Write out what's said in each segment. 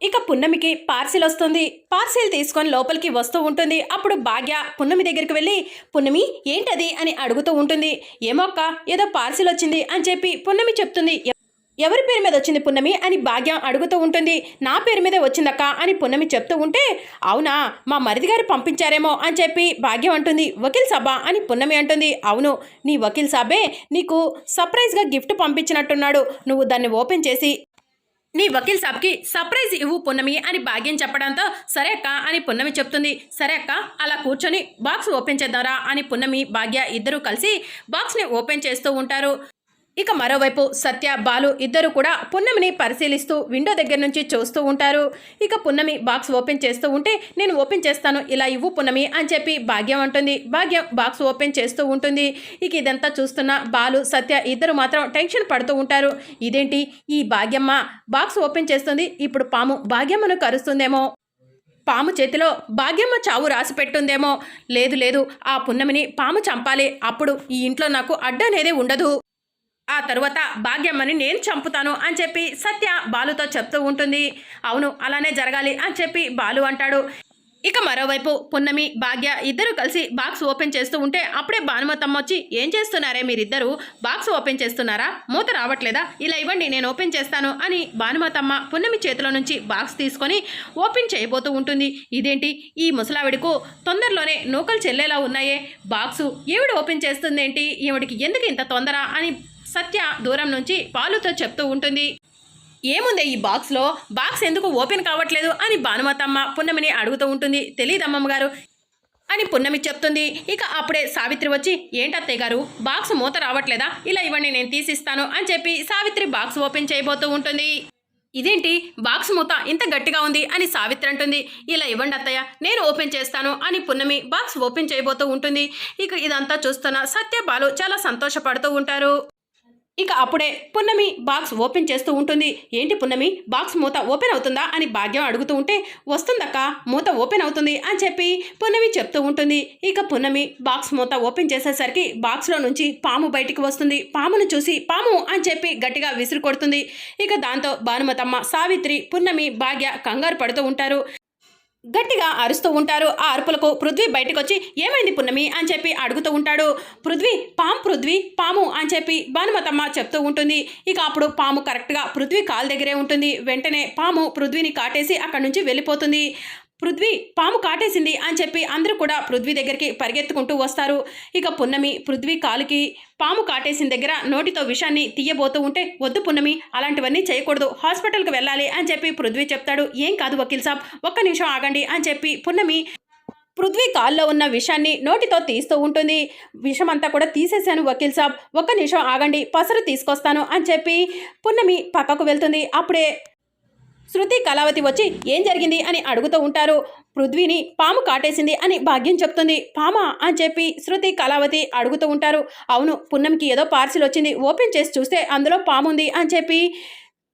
ఇక పున్నమికి పార్సిల్ వస్తుంది. పార్సిల్ తీసుకొని లోపలికి వస్తూ ఉంటుంది. అప్పుడు భాగ్య పున్నమి దగ్గరికి వెళ్ళి పున్నమి ఏంటది? అని అడుగుతూ ఉంటుంది. ఏమొక్క ఏదో పార్సిల్ వచ్చింది అని చెప్పి పున్నమి చెప్తుంది. ఎవరి పేరు మీద వచ్చింది పున్నమి? అని భాగ్యం అడుగుతూ ఉంటుంది. నా పేరు మీదే వచ్చిందక్క? అని పున్నమి చెప్తూ ఉంటే అవునా మా మరిది గారు పంపించారేమో అని చెప్పి భాగ్యం అంటుంది. వకీల్ సభ అని పున్నమి అంటుంది. అవును నీ వకీల్ సాబే నీకు సర్ప్రైజ్గా గిఫ్ట్ పంపించినట్టున్నాడు. నువ్వు దాన్ని ఓపెన్ చేసి నీ వకీల్ సాబ్కి సర్ప్రైజ్ ఇవ్వు పున్నమి అని భాగ్యం చెప్పడంతో సరే అక్క అని పున్నమి చెప్తుంది. సరే అక్క అలా కూర్చొని బాక్స్ ఓపెన్ చేద్దారా అని పున్నమి భాగ్య ఇద్దరూ కలిసి బాక్స్ని ఓపెన్ చేస్తూ ఉంటారు. ఇక మరోవైపు సత్య బాలు ఇద్దరు కూడా పున్నమిని పరిశీలిస్తూ విండో దగ్గర నుంచి చూస్తూ ఉంటారు. ఇక పున్నమి బాక్స్ ఓపెన్ చేస్తూ ఉంటే నేను ఓపెన్ చేస్తాను ఇలా ఇవ్వు పున్నమి అని చెప్పి భాగ్యం అంటుంది. భాగ్యం బాక్స్ ఓపెన్ చేస్తూ ఉంటుంది. ఇక ఇదంతా చూస్తున్న బాలు సత్య ఇద్దరు మాత్రం టెన్షన్ పడుతూ ఉంటారు. ఇదేంటి? ఈ భాగ్యమ్మ? బాక్స్ ఓపెన్ చేస్తుంది ఇప్పుడు పాము భాగ్యమ్మను కరుస్తుందేమో. పాము చేతిలో భాగ్యమ్మ చావు రాసి పెట్టుందేమో. లేదు లేదు ఆ పున్నమిని పాము చంపాలి. అప్పుడు ఈ ఇంట్లో నాకు అడ్డనేదే ఉండదు. ఆ తరువాత భాగ్యమ్మని నేను చంపుతాను అని చెప్పి సత్య బాలుతో చెప్తూ ఉంటుంది. అవును అలానే జరగాలి అని చెప్పి బాలు అంటాడు. ఇక మరోవైపు పున్నమి భాగ్య ఇద్దరు కలిసి బాక్స్ ఓపెన్ చేస్తూ ఉంటే అప్పుడే భానుమతమ్మ వచ్చి ఏం చేస్తున్నారే మీరిద్దరు? బాక్స్ ఓపెన్ చేస్తున్నారా? మూత రావట్లేదా? ఇలా ఇవ్వండి నేను ఓపెన్ చేస్తాను అని భానుమతమ్మ పున్నమి చేతిలో నుంచి బాక్స్ తీసుకొని ఓపెన్ చేయబోతూ ఉంటుంది. ఇదేంటి? ఈ ముసలావిడకు తొందరలోనే నూకలు చెల్లేలా ఉన్నాయే. బాక్సు ఈవిడ ఓపెన్ చేస్తుందేంటి? ఈవిడికి ఎందుకు ఇంత తొందర? అని సత్య దూరం నుంచి పాలుతో చెప్తూ ఉంటుంది. ఏముంది ఈ బాక్స్లో? బాక్స్ ఎందుకు ఓపెన్ కావట్లేదు? అని భానుమతమ్మ పున్నమిని అడుగుతూ ఉంటుంది. తెలియదమ్మమ్మ గారు అని పున్నమి చెప్తుంది. ఇక అప్పుడే సావిత్రి వచ్చి ఏంటత్తయ్య గారు బాక్స్ మూత రావట్లేదా? ఇలా ఇవ్వండి నేను తీసిస్తాను అని చెప్పి సావిత్రి బాక్స్ ఓపెన్ చేయబోతూ ఉంటుంది. ఇదేంటి? బాక్స్ మూత ఇంత గట్టిగా ఉంది అని సావిత్రి అంటుంది. ఇలా ఇవ్వండి అత్తయ్య నేను ఓపెన్ చేస్తాను అని పున్నమి బాక్స్ ఓపెన్ చేయబోతూ ఉంటుంది. ఇక ఇదంతా చూస్తున్న సత్య బాలు చాలా సంతోషపడుతూ ఉంటారు. ఇక అప్పుడే పున్నమి బాక్స్ ఓపెన్ చేస్తూ ఉంటుంది. ఏంటి పున్నమి? బాక్స్ మూత ఓపెన్ అవుతుందా? అని భాగ్యం అడుగుతూ ఉంటే వస్తుందక్క మూత ఓపెన్ అవుతుంది అని చెప్పి పున్నమి చెప్తూ ఉంటుంది. ఇక పున్నమి బాక్స్ మూత ఓపెన్ చేసేసరికి బాక్స్లో నుంచి పాము బయటికి వస్తుంది. పామును చూసి పాము! అని చెప్పి గట్టిగా విసురు కొడుతుంది. ఇక దాంతో భానుమతమ్మ సావిత్రి పున్నమి భాగ్య కంగారు పడుతూ ఉంటారు. గట్టిగా అరుస్తూ ఉంటారు. ఆ అరుపులకు పృథ్వీ బయటకొచ్చి ఏమైంది పున్నమి? అని చెప్పి అడుగుతూ ఉంటాడు. పృథ్వీ పాము పృథ్వీ పాము అని చెప్పి భానుమతమ్మ చెప్తూ ఉంటుంది. ఇక అప్పుడు పాము కరెక్ట్గా పృథ్వీ కాలు దగ్గరే ఉంటుంది. వెంటనే పాము పృథ్వీని కాటేసి అక్కడి నుంచి వెళ్ళిపోతుంది. పృథ్వీ పాము కాటేసింది అని చెప్పి అందరూ కూడా పృథ్వీ దగ్గరికి పరిగెత్తుకుంటూ వస్తారు. ఇక పున్నమి పృథ్వీ కాలుకి పాము కాటేసిన దగ్గర నోటితో విషాన్ని తీయబోతూ ఉంటే వద్దు పున్నమి అలాంటివన్నీ చేయకూడదు. హాస్పిటల్కి వెళ్ళాలి అని చెప్పి పృథ్వీ చెప్తాడు. ఏం కాదు వకీల్ సాబ్ ఒక్క నిమిషం ఆగండి అని చెప్పి పున్నమి పృథ్వీ కాల్లో ఉన్న విషాన్ని నోటితో తీస్తూ ఉంటుంది. విషమంతా కూడా తీసేశాను వకీల్ సాబ్. ఒక్క నిమిషం ఆగండి పసరు తీసుకొస్తాను అని చెప్పి పున్నమి పక్కకు వెళ్తుంది. అప్పుడే శృతి కళావతి వచ్చి ఏం జరిగింది? అని అడుగుతూ ఉంటారు. పృథ్వీని పాము కాటేసింది అని భాగ్యం చెప్తుంది. పామా? అని చెప్పి శృతి కళావతి అడుగుతూ ఉంటారు. అవును పున్నంకి ఏదో పార్సిల్ వచ్చింది. ఓపెన్ చేసి చూస్తే అందులో పాము ఉంది అని చెప్పి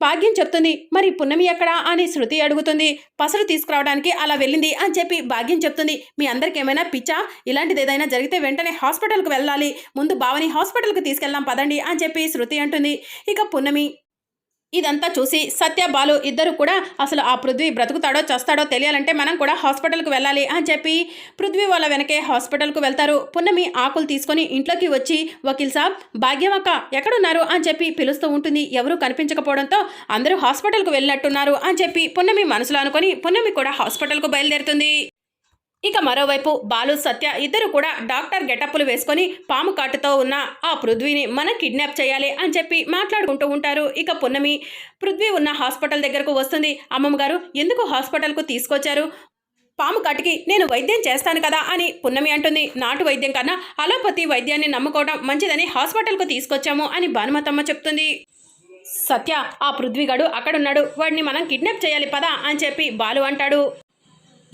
భాగ్యం చెప్తుంది. మరి పున్నమి ఎక్కడా? అని శృతి అడుగుతుంది. పసరు తీసుకురావడానికి అలా వెళ్ళింది అని చెప్పి భాగ్యం చెప్తుంది. మీ అందరికి ఏమైనా పిచ్చా? ఇలాంటిది ఏదైనా జరిగితే వెంటనే హాస్పిటల్కి వెళ్ళాలి. ముందు బావని హాస్పిటల్కి తీసుకెళ్దాం పదండి అని చెప్పి శృతి అంటుంది. ఇక పున్నమి ఇదంతా చూసి సత్య బాలు ఇద్దరు కూడా అసలు ఆ పృథ్వీ బ్రతుకుతాడో చస్తాడో తెలియాలంటే మనం కూడా హాస్పిటల్కి వెళ్ళాలి అని చెప్పి పృథ్వీ వాళ్ళ వెనకే హాస్పిటల్కు వెళ్తారు. పున్నమి ఆకులు తీసుకొని ఇంట్లోకి వచ్చి వకీల్ సాబ్ భాగ్యమక్క ఎక్కడున్నారు? అని చెప్పి పిలుస్తూ ఉంటుంది. ఎవరూ కనిపించకపోవడంతో అందరూ హాస్పిటల్కు వెళ్ళినట్టున్నారు అని చెప్పి పున్నమి మనసులో అనుకొని పున్నమి కూడా హాస్పిటల్కు బయలుదేరుతుంది. ఇక మరోవైపు బాలు సత్య ఇద్దరు కూడా డాక్టర్ గెటప్పులు వేసుకొని పాము కాటుతో ఉన్న ఆ పృథ్వీని మనం కిడ్నాప్ చేయాలి అని చెప్పి మాట్లాడుకుంటూ ఉంటారు. ఇక పున్నమి పృథ్వీ ఉన్న హాస్పిటల్ దగ్గరకు వస్తుంది. అమ్మమ్మ గారు ఎందుకు హాస్పిటల్కు తీసుకొచ్చారు? పాము కాటికి నేను వైద్యం చేస్తాను కదా అని పున్నమి అంటుంది. నాటు వైద్యం కన్నా అలోపతి వైద్యాన్ని నమ్ముకోవడం మంచిదని హాస్పిటల్కు తీసుకొచ్చాము అని భానుమతమ్మ చెప్తుంది. సత్య ఆ పృథ్వీగాడు అక్కడున్నాడు. వాడిని మనం కిడ్నాప్ చేయాలి పదా అని చెప్పి బాలు అంటాడు.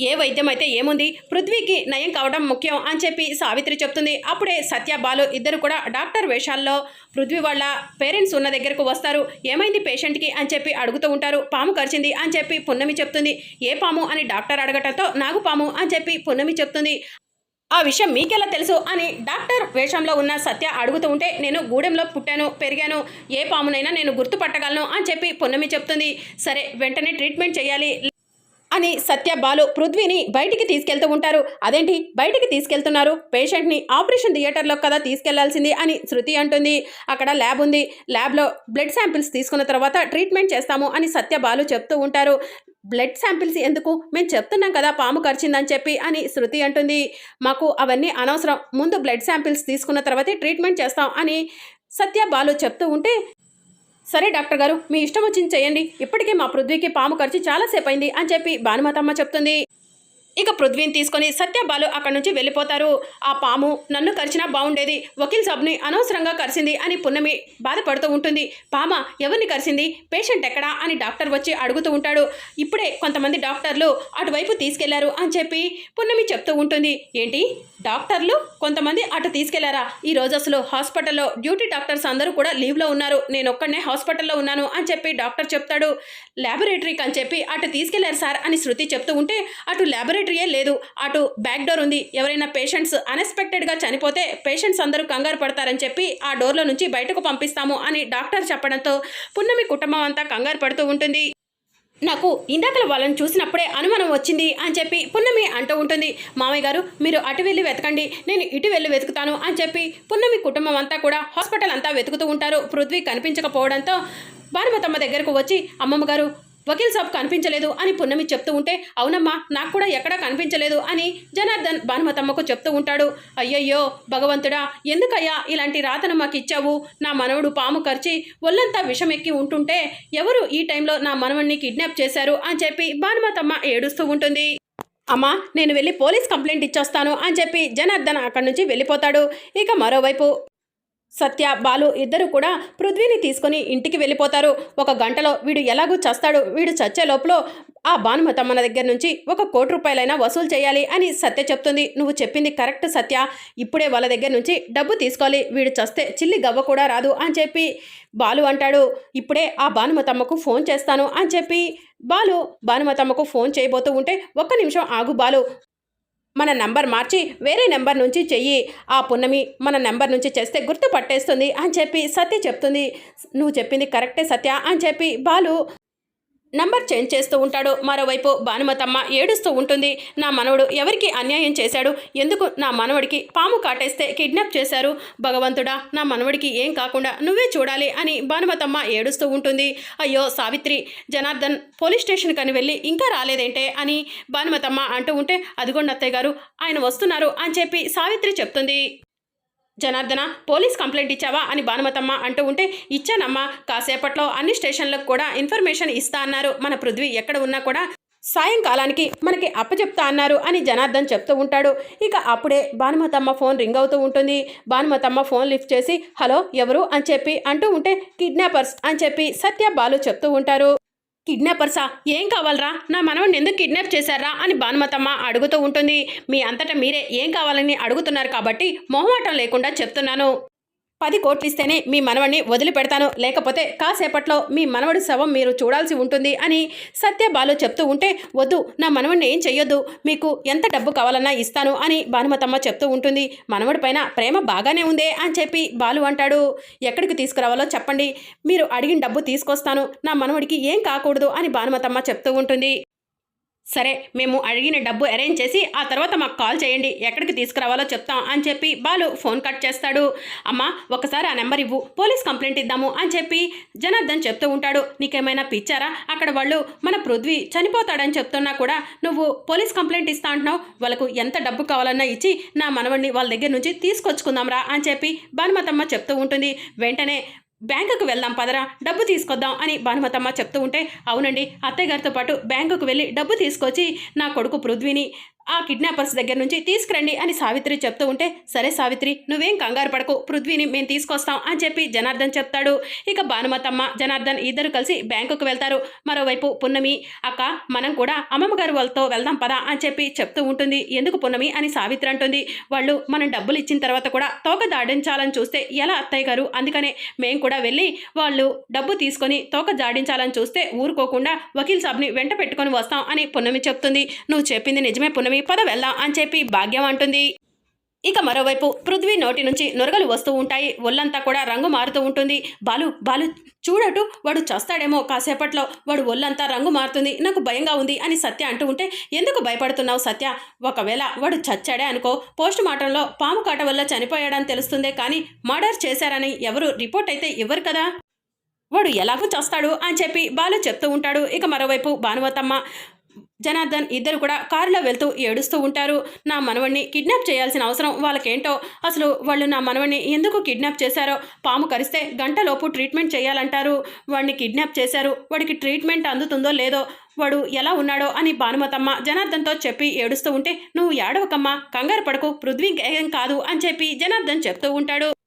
ఏ వైద్యం అయితే ఏముంది? పృథ్వీకి నయం కావడం ముఖ్యం అని చెప్పి సావిత్రి చెప్తుంది. అప్పుడే సత్య బాలు ఇద్దరు కూడా డాక్టర్ వేషాల్లో పృథ్వీ వాళ్ళ పేరెంట్స్ ఉన్న దగ్గరకు వస్తారు. ఏమైంది పేషెంట్కి అని చెప్పి అడుగుతూ ఉంటారు. పాము కరిచింది అని చెప్పి పున్నమి చెప్తుంది. ఏ పాము అని డాక్టర్ అడగటంతో నాగు పాము అని చెప్పి పున్నమి చెప్తుంది. ఆ విషయం మీకెలా తెలుసు? అని డాక్టర్ వేషంలో ఉన్న సత్య అడుగుతూ ఉంటే నేను గూడెంలో పుట్టాను పెరిగాను. ఏ పామునైనా నేను గుర్తుపట్టగలను అని చెప్పి పున్నమి చెప్తుంది. సరే వెంటనే ట్రీట్మెంట్ చేయాలి. అని సత్య బాలు పృథ్వీని బయటికి తీసుకెళ్తూ ఉంటారు. అదేంటి? బయటికి తీసుకెళ్తున్నారు. పేషెంట్ని ఆపరేషన్ థియేటర్లో కదా తీసుకెళ్ళాల్సింది అని శృతి అంటుంది. అక్కడ ల్యాబ్ ఉంది. ల్యాబ్లో బ్లడ్ శాంపిల్స్ తీసుకున్న తర్వాత ట్రీట్మెంట్ చేస్తాము అని సత్య బాలు చెప్తూ ఉంటారు. బ్లడ్ శాంపిల్స్ ఎందుకు? మేము చెప్తున్నాం కదా పాము కరిచిందని చెప్పి అని శృతి అంటుంది. మాకు అవన్నీ అనవసరం. ముందు బ్లడ్ శాంపిల్స్ తీసుకున్న తర్వాతే ట్రీట్మెంట్ చేస్తాం అని సత్య బాలు చెప్తూ ఉంటే సరే డాక్టర్ గారు మీ ఇష్టం వచ్చింది చేయండి. ఇప్పటికే మా పృథ్వీకి పాము ఖర్చు చాలాసేపు అయింది అని చెప్పి భానుమతమ్మ చెప్తుంది. ఇక పృథ్వీని తీసుకొని సత్యబాలు అక్కడి నుంచి వెళ్ళిపోతారు. ఆ పాము నన్ను కరిచినా బాగుండేది. వకీల్ సాబ్ని అనవసరంగా కరిసింది అని పున్నమి బాధపడుతూ ఉంటుంది. పామ ఎవరిని కరిసింది? పేషెంట్ ఎక్కడా? అని డాక్టర్ వచ్చి అడుగుతూ ఉంటాడు. ఇప్పుడే కొంతమంది డాక్టర్లు అటువైపు తీసుకెళ్ళారు అని చెప్పి పున్నమి చెప్తూ ఉంటుంది. ఏంటి? డాక్టర్లు కొంతమంది అటు తీసుకెళ్ళారా? ఈ రోజు అసలు హాస్పిటల్లో డ్యూటీ డాక్టర్స్ అందరూ కూడా లీవ్లో ఉన్నారు. నేను ఒక్కడనే హాస్పిటల్లో ఉన్నాను అని చెప్పి డాక్టర్ చెప్తాడు. ల్యాబొరేటరీకి అని చెప్పి అటు తీసుకెళ్ళారు సార్ అని శృతి చెప్తూ ఉంటే అటు ల్యాబొరేటరీయే లేదు. అటు బ్యాక్ డోర్ ఉంది. ఎవరైనా పేషెంట్స్ అన్ఎక్స్పెక్టెడ్గా చనిపోతే పేషెంట్స్ అందరూ కంగారు పడతారని చెప్పి ఆ డోర్లో నుంచి బయటకు పంపిస్తాము అని డాక్టర్ చెప్పడంతో పున్నమి కుటుంబం అంతా కంగారు పడుతూ ఉంటుంది. నాకు ఇందాకల వాళ్ళని చూసినప్పుడే అనుమానం వచ్చింది అని చెప్పి పున్నమి అంటూ ఉంటుంది. మామయ్య గారు మీరు అటు వెళ్ళి వెతకండి. నేను ఇటు వెళ్ళి వెతుకుతాను అని చెప్పి పున్నమి కుటుంబం అంతా కూడా హాస్పిటల్ అంతా వెతుకుతూ ఉంటారు. పృథ్వీ కనిపించకపోవడంతో భానుమతమ్మ దగ్గరకు వచ్చి అమ్మమ్మ గారు వకీల్ సాబ్ కనిపించలేదు అని పున్నమి చెప్తూ ఉంటే అవునమ్మా నాకు కూడా ఎక్కడా కనిపించలేదు అని జనార్దన్ భానుమతమ్మకు చెప్తూ ఉంటాడు. అయ్యయ్యో భగవంతుడా ఎందుకయ్యా ఇలాంటి రాతను మాకు ఇచ్చావు నా మనవడు పాము ఖర్చి ఒళ్ళంతా విషమెక్కి ఉంటుంటే ఎవరు ఈ టైంలో నా మనవణ్ణి కిడ్నాప్ చేశారు అని చెప్పి భానుమతమ్మ ఏడుస్తూ ఉంటుంది. అమ్మా నేను వెళ్ళి పోలీస్ కంప్లైంట్ ఇచ్చొస్తాను అని చెప్పి జనార్దన్ అక్కడి నుంచి వెళ్ళిపోతాడు. ఇక మరోవైపు సత్య బాలు ఇద్దరు కూడా పృథ్వీని తీసుకొని ఇంటికి వెళ్ళిపోతారు. ఒక గంటలో వీడు ఎలాగూ చస్తాడు వీడు చచ్చే లోపల ఆ భానుమతమ్మన దగ్గర నుంచి ఒక కోటి రూపాయలైనా వసూలు చేయాలి అని సత్య చెప్తుంది. నువ్వు చెప్పింది కరెక్ట్ సత్య. ఇప్పుడే వాళ్ళ దగ్గర నుంచి డబ్బు తీసుకోవాలి. వీడు చస్తే చిల్లి గవ్వ కూడా రాదు అని చెప్పి బాలు అంటాడు. ఇప్పుడే ఆ భానుమతమ్మకు ఫోన్ చేస్తాను అని చెప్పి బాలు భానుమతమ్మకు ఫోన్ చేయబోతూ ఉంటే ఒక్క నిమిషం ఆగు బాలు. మన నెంబర్ మార్చి వేరే నెంబర్ నుంచి చెయ్యి. ఆ పున్నమి మన నెంబర్ నుంచి చేస్తే గుర్తు పట్టేస్తుంది అని చెప్పి సత్య చెప్తుంది. నువ్వు చెప్పింది కరెక్టే సత్య అని చెప్పి బాలు నంబర్ చేంజ్ చేస్తూ ఉంటాడు. మరోవైపు భానుమతమ్మ ఏడుస్తూ ఉంటుంది. నా మనవడు ఎవరికి అన్యాయం చేశాడు? ఎందుకు నా మనవడికి పాము కాటేస్తే కిడ్నాప్ చేశారు? భగవంతుడా నా మనవడికి ఏం కాకుండా నువ్వే చూడాలి అని భానుమతమ్మ ఏడుస్తూ ఉంటుంది. అయ్యో సావిత్రి జనార్దన్ పోలీస్ స్టేషన్ కని వెళ్ళి ఇంకా రాలేదేంటే అని భానుమతమ్మ అంటూ ఉంటే అదిగోండి అత్తయ్య గారు ఆయన వస్తున్నారు అని చెప్పి సావిత్రి చెప్తుంది. జనార్దన పోలీస్ కంప్లైంట్ ఇచ్చావా? అని భానుమతమ్మ అంటూ ఉంటే ఇచ్చానమ్మా కాసేపట్లో అన్ని స్టేషన్లకు కూడా ఇన్ఫర్మేషన్ ఇస్తా అన్నారు. మన పృథ్వీ ఎక్కడ ఉన్నా కూడా సాయంకాలానికి మనకి అప్పచెప్తా అన్నారు అని జనార్దన్ చెప్తూ ఉంటాడు. ఇక అప్పుడే భానుమతమ్మ ఫోన్ రింగ్ అవుతూ ఉంటుంది. భానుమతమ్మ ఫోన్ లిఫ్ట్ చేసి హలో ఎవరు? అని చెప్పి అంటూ ఉంటే కిడ్నాపర్స్ అని చెప్పి సత్య బాలు చెప్తూ ఉంటారు. కిడ్నాపర్సా ఏం కావాలరా? నా మనవడిని ఎందుకు కిడ్నాప్ చేశారా? అని భానుమతమ్మ అడుగుతూ ఉంటుంది. మీ అంతటా మీరే ఏం కావాలని అడుగుతున్నారు కాబట్టి మొహమాటం లేకుండా చెప్తున్నాను. పది కోట్లు ఇస్తేనే మీ మనవడిని వదిలిపెడతాను. లేకపోతే కాసేపట్లో మీ మనవడి శవం మీరు చూడాల్సి ఉంటుంది అని సత్యబాలు చెప్తూ ఉంటే వద్దు నా మనవడిని ఏం చెయ్యొద్దు. మీకు ఎంత డబ్బు కావాలన్నా ఇస్తాను అని భానుమతమ్మ చెప్తూ ఉంటుంది. మనవడి పైన ప్రేమ బాగానే ఉందే అని చెప్పి బాలు అంటాడు. ఎక్కడికి తీసుకురావాలో చెప్పండి. మీరు అడిగిన డబ్బు తీసుకొస్తాను. నా మనవడికి ఏం కాకూడదు అని భానుమతమ్మ చెప్తూ ఉంటుంది. సరే మేము అడిగిన డబ్బు అరేంజ్ చేసి ఆ తర్వాత మాకు కాల్ చేయండి. ఎక్కడికి తీసుకురావాలో చెప్తాం అని చెప్పి బాలు ఫోన్ కట్ చేస్తాడు. అమ్మ ఒకసారి ఆ నెంబర్ ఇవ్వు. పోలీస్ కంప్లైంట్ ఇద్దాము అని చెప్పి జనార్దన్ చెప్తూ ఉంటాడు. నీకేమైనా పిచ్చారా? అక్కడ వాళ్ళు మన పృథ్వీ చనిపోతాడని చెప్తున్నా కూడా నువ్వు పోలీస్ కంప్లైంట్ ఇస్తా అంటున్నావు. వాళ్ళకు ఎంత డబ్బు కావాలన్నా ఇచ్చి నా మనవడిని వాళ్ళ దగ్గర నుంచి తీసుకొచ్చుకుందాంరా అని చెప్పి భానుమతమ్మ చెప్తూ ఉంటుంది. వెంటనే బ్యాంకుకు వెళ్దాం పదరా డబ్బు తీసుకొద్దాం అని భానుమతమ్మ చెప్తూ ఉంటే అవునండి అత్తయ్య గారితో పాటు బ్యాంకుకు వెళ్ళి డబ్బు తీసుకొచ్చి నా కొడుకు పృథ్వీని ఆ కిడ్నాపర్స్ దగ్గర నుంచి తీసుకురండి అని సావిత్రి చెప్తూ ఉంటే సరే సావిత్రి నువ్వేం కంగారు పడకు పృథ్వీని మేము తీసుకొస్తాం అని చెప్పి జనార్దన్ చెప్తాడు. ఇక భానుమతమ్మ జనార్దన్ ఇద్దరు కలిసి బ్యాంకుకు వెళ్తారు. మరోవైపు పున్నమి అక్క మనం కూడా అమ్మమ్మ గారు వాళ్ళతో వెళ్దాం పదా అని చెప్పి చెప్తూ ఉంటుంది. ఎందుకు పున్నమి? అని సావిత్రి అంటుంది. వాళ్ళు మనం డబ్బులు ఇచ్చిన తర్వాత కూడా తోక దాడించాలని చూస్తే ఎలా అత్తయ్య గారు? అందుకనే మేము కూడా వెళ్ళి వాళ్ళు డబ్బు తీసుకొని తోక జాడించాలని చూస్తే ఊరుకోకుండా వకీల్ సాబ్ని వెంట పెట్టుకొని వస్తాం అని పున్నమి చెప్తుంది. నువ్వు చెప్పింది నిజమే పున్నమి పద వెళ్దాం అని చెప్పి భాగ్యం అంటుంది. ఇక మరోవైపు పృథ్వీ నోటి నుంచి నొరగలు వస్తూ ఉంటాయి. ఒళ్ళంతా కూడా రంగు మారుతూ ఉంటుంది. బాలు బాలు చూడటు వాడు చస్తాడేమో కాసేపట్లో. వాడు ఒళ్ళంతా రంగు మారుతుంది. నాకు భయంగా ఉంది అని సత్య అంటూ ఉంటే ఎందుకు భయపడుతున్నావు సత్య? ఒకవేళ వాడు చచ్చాడే అనుకో పోస్ట్ మార్టంలో పాము కాట వల్ల చనిపోయాడని తెలుస్తుందే కానీ మర్డర్ చేశారని ఎవరు రిపోర్ట్ అయితే ఇవ్వరు కదా. వాడు ఎలాగూ చేస్తాడు అని చెప్పి బాలు చెప్తూ ఉంటాడు. ఇక మరోవైపు భానువతమ్మ జనార్దన్ ఇద్దరు కూడా కారులో వెళ్తూ ఏడుస్తూ ఉంటారు. నా మనవణ్ణి కిడ్నాప్ చేయాల్సిన అవసరం వాళ్ళకేంటో? అసలు వాళ్ళు నా మనవణ్ణి ఎందుకు కిడ్నాప్ చేశారో? పాము కరిస్తే గంటలోపు ట్రీట్మెంట్ చేయాలంటారు. వాడిని కిడ్నాప్ చేశారు. వాడికి ట్రీట్మెంట్ అందుతుందో లేదో? వాడు ఎలా ఉన్నాడో? అని భానుమతమ్మ జనార్దన్తో చెప్పి ఏడుస్తూ ఉంటే నువ్వు ఏడవకమ్మ. కంగారు పడకు. పృథ్వీ ఏం కాదు అని చెప్పి జనార్దన్ చెప్తూ ఉంటాడు.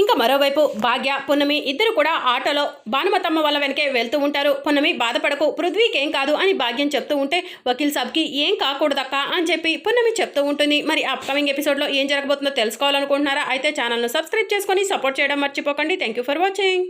ఇంకా మరోవైపు భాగ్య పున్నమి ఇద్దరు కూడా ఆటోలో భానుమతమ్మ వాళ్ళ వెనకే వెళ్తూ ఉంటారు. పున్నమి బాధపడకు పృథ్వీకి ఏం కాదు అని భాగ్యం చెప్తూ ఉంటే వకీల్ సాబ్కి ఏం కాకూడదక్క అని చెప్పి పున్నమి చెప్తూ ఉంటుంది. మరి అప్కమింగ్ ఎపిసోడ్లో ఏం జరగబోతుందో తెలుసుకోవాలనుకుంటున్నారా? అయితే ఛానల్ను సబ్స్క్రైబ్ చేసుకొని సపోర్ట్ చేయడం మర్చిపోకండి. Thank you for watching